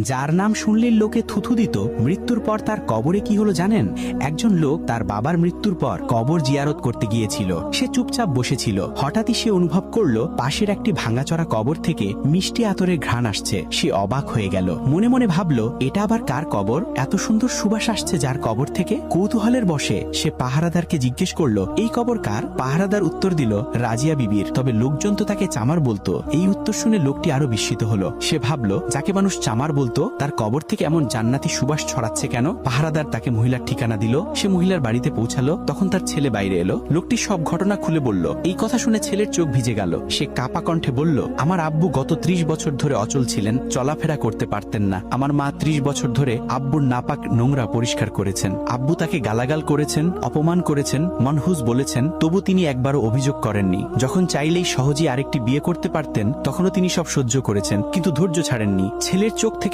যার নাম শুনলে লোকে থুথু দিত, মৃত্যুর পর তার কবরে কি হলো জানেন? একজন লোক তার বাবার মৃত্যুর পর কবর জিয়ারত করতে গিয়েছিল। সে চুপচাপ বসেছিল। হঠাৎই সে অনুভব করল, পাশের একটি ভাঙাচড়া কবর থেকে মিষ্টি আতরের ঘ্রাণ আসছে। সে অবাক হয়ে গেল। মনে মনে ভাবলো, এটা আবার কার কবর? এত সুন্দর সুবাস আসছে যার কবর থেকে? কৌতূহলের বসে সে পাহারাদারকে জিজ্ঞেস করল, এই কবর কার? পাহারাদার উত্তর দিল, রাজিয়া বিবির। তবে লোকজন তো তাকে চামার বলতো। এই উত্তর শুনে লোকটি আরও বিস্মিত হলো। সে ভাবলো, যাকে মানুষ চামার বলতো তার কবর থেকে এমন জান্নাতি সুবাস ছড়াচ্ছে কেন? পাহারাদার তাকে মহিলার ঠিকানা দিল, সে মহিলার বাড়িতে পৌঁছালো, তখন তার ছেলে বাইরে এলো। লোকটি সব ঘটনা খুলে বলল, এই কথা শুনে ছেলের চোখ ভিজে গেল। সে কাপা কণ্ঠে বলল, আমার আব্বু গত ত্রিশ বছর ধরে অচল ছিলেন, চলাফেরা করতে পারতেন না। আমার মা ত্রিশ বছর ধরে আব্বুর নাপাক নোংরা পরিষ্কার করেছেন। আব্বু তাকে গালাগাল করেছেন, অপমান করেছেন মনহুজ বলেছেন, তবু তিনি একবারও অভিযোগ করেননি। যখন চাইলেই সহজেই আরেকটি বিয়ে করতে পারতেন, তখনও তিনি সব সহ্য করেছেন, কিন্তু ধৈর্য ছাড়েননি। ছেলের চোখ থেকে